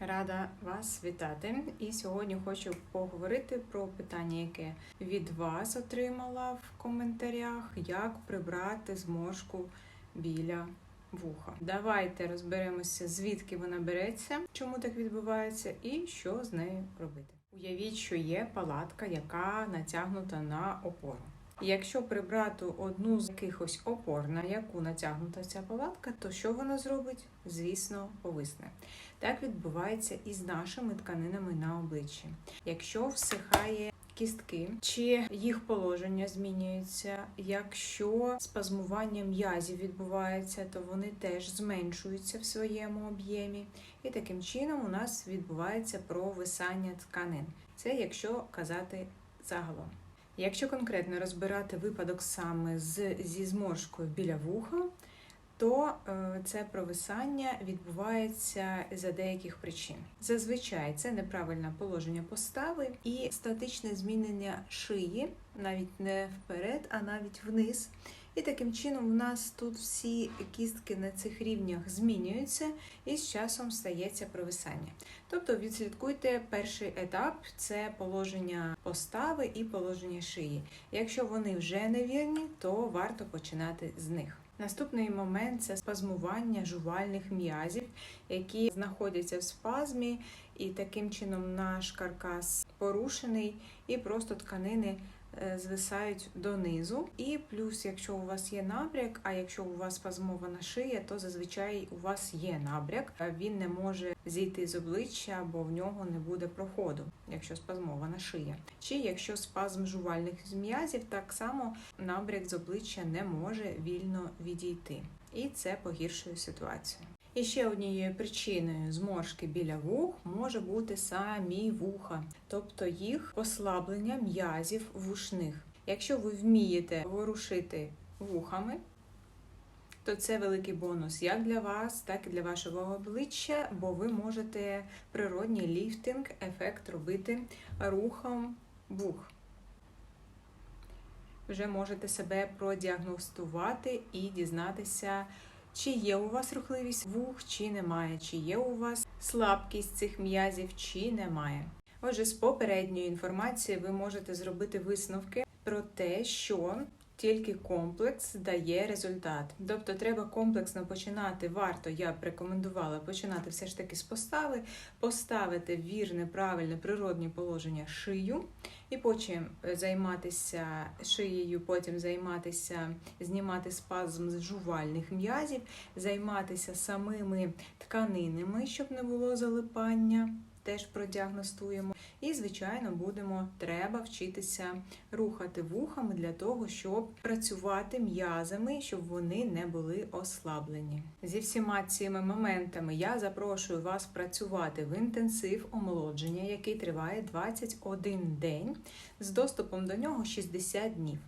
Рада вас вітати. І сьогодні хочу поговорити про питання, яке від вас отримала в коментарях, як прибрати зморшку біля вуха. Давайте розберемося, звідки вона береться, чому так відбувається, і що з нею робити. Уявіть, що є палатка, яка натягнута на опору. Якщо прибрати одну з якихось опор, на яку натягнута ця палатка, то що вона зробить? Звісно, повисне. Так відбувається і з нашими тканинами на обличчі. Якщо всихає кістки, чи їх положення змінюється, якщо спазмування м'язів відбувається, то вони теж зменшуються в своєму об'ємі. І таким чином у нас відбувається провисання тканин. Це якщо казати загалом. Якщо конкретно розбирати випадок саме з, зі зморшкою біля вуха, то е, це провисання відбувається за деяких причин. Зазвичай це неправильне положення постави і статичне змінення шиї, навіть не вперед, а навіть вниз. І таким чином у нас тут всі кістки на цих рівнях змінюються, і з часом стається провисання. Тобто відслідкуйте перший етап це положення постави і положення шиї. Якщо вони вже невірні, то варто починати з них. Наступний момент це спазмування жувальних м'язів, які знаходяться в спазмі, і таким чином наш каркас порушений, і просто тканини звисають донизу. І плюс, якщо у вас є набряк, а якщо у вас спазмована шия, то зазвичай у вас є набряк. Він не може зійти з обличчя, бо в нього не буде проходу, якщо спазмована шия. Чи якщо спазм жувальних м'язів, так само набряк з обличчя не може вільно відійти. І це погіршує ситуацію. І ще однією причиною зморшки біля вух може бути самі вуха, тобто їх послаблення м'язів вушних. Якщо ви вмієте ворушити вухами, то це великий бонус як для вас, так і для вашого обличчя, бо ви можете природній ліфтинг, ефект робити рухом вух. Вже можете себе продіагностувати і дізнатися, чи є у вас рухливість вух, чи немає, чи є у вас слабкість цих м'язів, чи немає. Отже, з попередньої інформації ви можете зробити висновки про те, що тільки комплекс дає результат. Тобто треба комплексно починати. Варто, я б рекомендувала починати все ж таки з постави, поставити вірне, правильне природне положення шию, і потім займатися шиєю, потім займатися, знімати спазм з жувальних м'язів, займатися самими тканинами, щоб не було залипання. Теж продіагностуємо. І, звичайно, будемо треба вчитися рухати вухами для того, щоб працювати м'язами, щоб вони не були ослаблені. Зі всіма цими моментами я запрошую вас працювати в інтенсив омолодження, який триває 21 день, з доступом до нього 60 днів.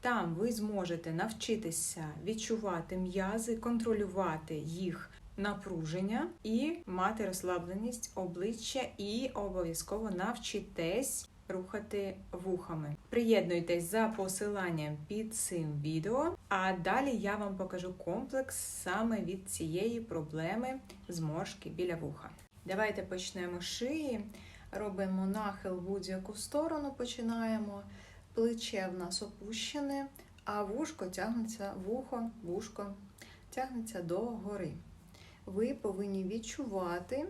Там ви зможете навчитися відчувати м'язи, контролювати їх напруження і мати розслабленість обличчя, і обов'язково навчитесь рухати вухами. Приєднуйтесь за посиланням під цим відео, а далі я вам покажу комплекс саме від цієї проблеми зморшки біля вуха. Давайте почнемо з шиї. Робимо нахил в будь-яку сторону, починаємо. Плече в нас опущене, а вушко тягнеться, вухо, вушко тягнеться до гори ви повинні відчувати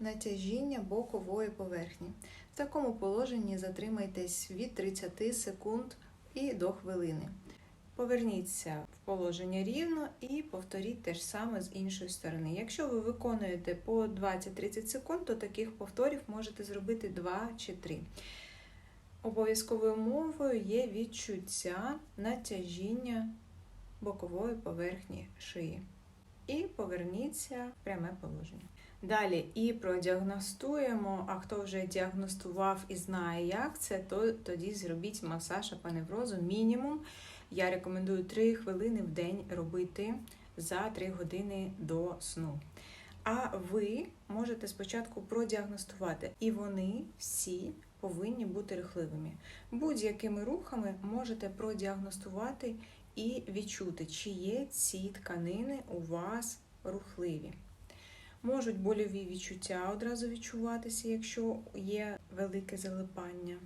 натяжіння бокової поверхні. В такому положенні затримайтесь від 30 секунд і до хвилини. Поверніться в положення рівно і повторіть те ж саме з іншої сторони. Якщо ви виконуєте по 20-30 секунд, то таких повторів можете зробити 2 чи 3. Обов'язковою умовою є відчуття натяжіння бокової поверхні шиї і поверніться в пряме положення. Далі і продіагностуємо, а хто вже діагностував і знає, як це, то тоді зробіть масаж апаневрозу мінімум. Я рекомендую 3 хвилини в день робити за 3 години до сну. А ви можете спочатку продіагностувати, і вони всі повинні бути рухливими. Будь-якими рухами можете продіагностувати і відчути, чи є ці тканини у вас рухливі. Можуть больові відчуття одразу відчуватися, якщо є велике залипання.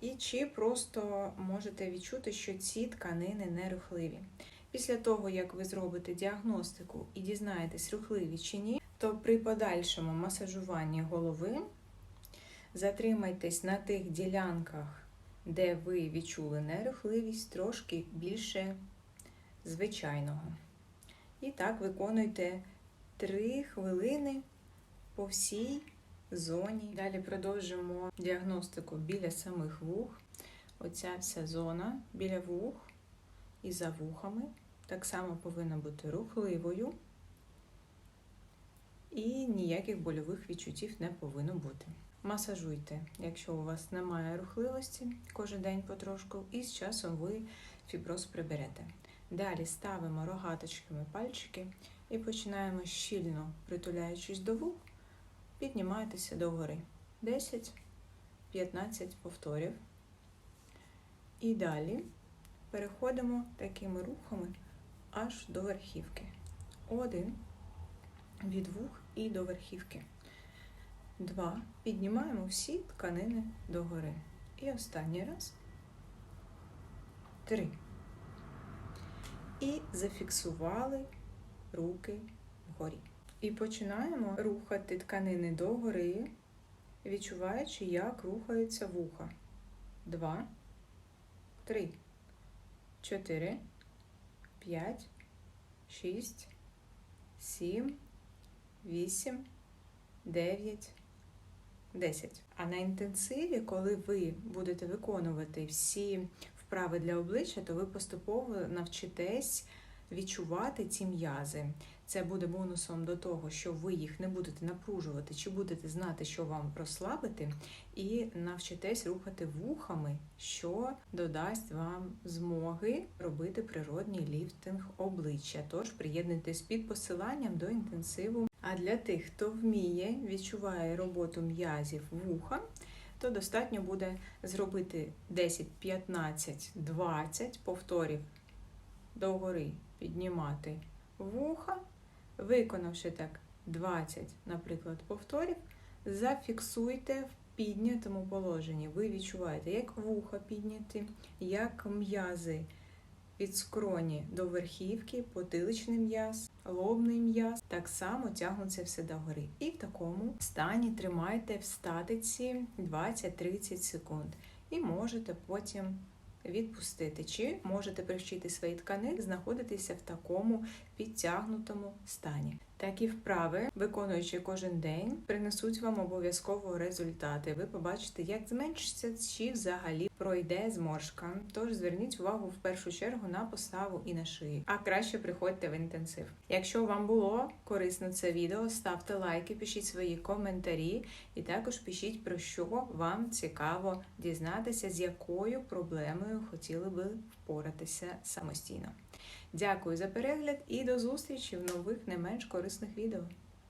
І чи просто можете відчути, що ці тканини нерухливі. Після того, як ви зробите діагностику і дізнаєтесь, рухливі чи ні, то при подальшому масажуванні голови затримайтесь на тих ділянках, де ви відчули нерухливість, трошки більше звичайного. І так виконуйте 3 хвилини по всій зоні. Далі продовжимо діагностику біля самих вух. Оця вся зона біля вух і за вухами так само повинна бути рухливою. І ніяких больових відчуттів не повинно бути. Масажуйте, якщо у вас немає рухливості кожен день потрошку, і з часом ви фіброз приберете. Далі ставимо рогаточками пальчики і починаємо щільно, притуляючись до вух, піднімайтеся догори. 10-15 повторів. І далі переходимо такими рухами аж до верхівки. Один від вух і до верхівки. Два. Піднімаємо всі тканини догори. І останній раз. Три. І зафіксували руки вгорі. І починаємо рухати тканини догори, відчуваючи, як рухаються вуха. Два, три, чотири, п'ять, шість, сім, вісім, дев'ять. 10. А на інтенсиві, коли ви будете виконувати всі вправи для обличчя, то ви поступово навчитесь відчувати ці м'язи. Це буде бонусом до того, що ви їх не будете напружувати, чи будете знати, що вам розслабити, і навчитесь рухати вухами, що додасть вам змоги робити природній ліфтинг обличчя. Тож приєднуйтесь під посиланням до інтенсиву. А для тих, хто вміє, відчуває роботу м'язів вуха, то достатньо буде зробити 10, 15, 20 повторів догори піднімати вуха, виконавши так 20, наприклад, повторів, зафіксуйте в піднятому положенні. Ви відчуваєте, як вуха підняти, як м'язи від скроні до верхівки, потиличний м'яз, лобний м'яз, так само тягнуться все догори. І в такому стані тримайте в статиці 20-30 секунд. І можете потім відпустити, чи можете привчити свої тканини знаходитися в такому підтягнутому стані. Такі вправи, виконуючи кожен день, принесуть вам обов'язково результати. Ви побачите, як зменшиться чи взагалі пройде зморшка. Тож зверніть увагу в першу чергу на поставу і на шиї. А краще приходьте в інтенсив. Якщо вам було корисно це відео, ставте лайки, пишіть свої коментарі, і також пишіть про що вам цікаво дізнатися, з якою проблемою хотіли би впоратися самостійно. Дякую за перегляд і до зустрічі в нових не менш корисних відео.